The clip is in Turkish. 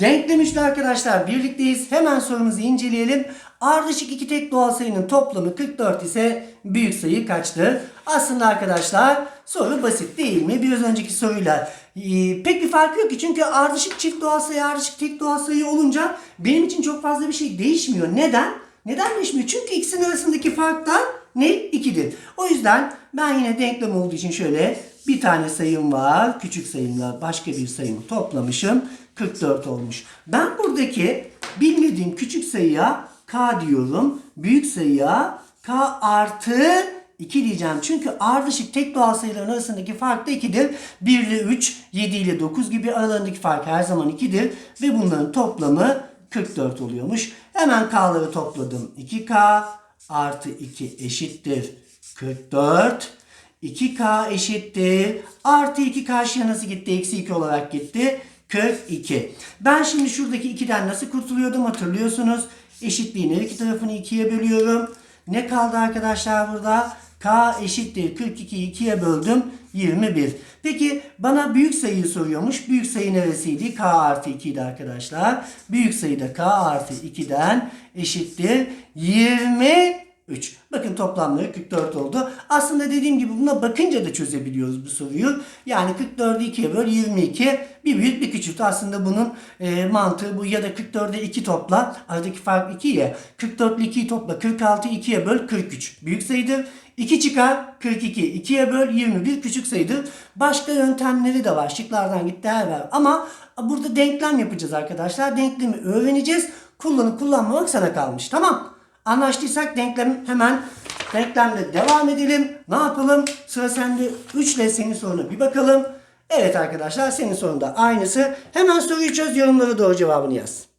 Denklemişti arkadaşlar birlikteyiz. Hemen sorumuzu inceleyelim. Ardışık iki tek doğal sayının toplamı 44 ise büyük sayı kaçtır? Aslında arkadaşlar soru basit değil mi? Biraz önceki soruyla ee, pek bir farkı yok ki çünkü ardışık çift doğal sayı ardışık tek doğal sayı olunca benim için çok fazla bir şey değişmiyor. Neden? Neden değişmiyor? Çünkü ikisinin arasındaki fark da ne? 2'dir. O yüzden ben yine denklem olduğu için şöyle bir tane sayım var. Küçük sayımla başka bir sayımı toplamışım. 44 olmuş. Ben buradaki bilmediğim küçük sayıya k diyorum. Büyük sayıya k artı 2 diyeceğim. Çünkü ardışık tek doğal sayıların arasındaki fark da 2'dir. 1 ile 3, 7 ile 9 gibi aralarındaki fark her zaman 2'dir. Ve bunların toplamı 44 oluyormuş. Hemen k'ları topladım. 2k artı 2 eşittir 44. 2k eşittir. Artı 2 karşıya nasıl gitti? Eksi 2 olarak gitti. 42. Ben şimdi şuradaki 2'den nasıl kurtuluyordum hatırlıyorsunuz. Eşitliğin her iki tarafını 2'ye bölüyorum. Ne kaldı arkadaşlar burada? K eşittir 42'yi 2'ye böldüm 21. Peki bana büyük sayıyı soruyormuş. Büyük sayı neresiydi? K artı 2 idi arkadaşlar. Büyük sayı da K artı 2'den eşittir 23. Bakın toplamları 44 oldu. Aslında dediğim gibi buna bakınca da çözebiliyoruz bu soruyu. Yani 44'ü 2'ye böl 22. Bir büyük bir küçült. Aslında bunun e, mantığı bu ya da 44'e 2 topla. Aradaki fark 2 ya. 44 ile 2'yi topla. 46'yı 2'ye böl 43. Büyük sayıdır. 2 çıkar 42. 2'ye böl 21 küçük sayıdır. Başka yöntemleri de var. Şıklardan git değer ver. Ama burada denklem yapacağız arkadaşlar. Denklemi öğreneceğiz. Kullanıp kullanmamak sana kalmış. Tamam. Anlaştıysak denklem hemen denklemle devam edelim. Ne yapalım? Sıra sende 3 ile senin soruna bir bakalım. Evet arkadaşlar senin sorunda aynısı. Hemen soruyu çöz yorumlara doğru cevabını yaz.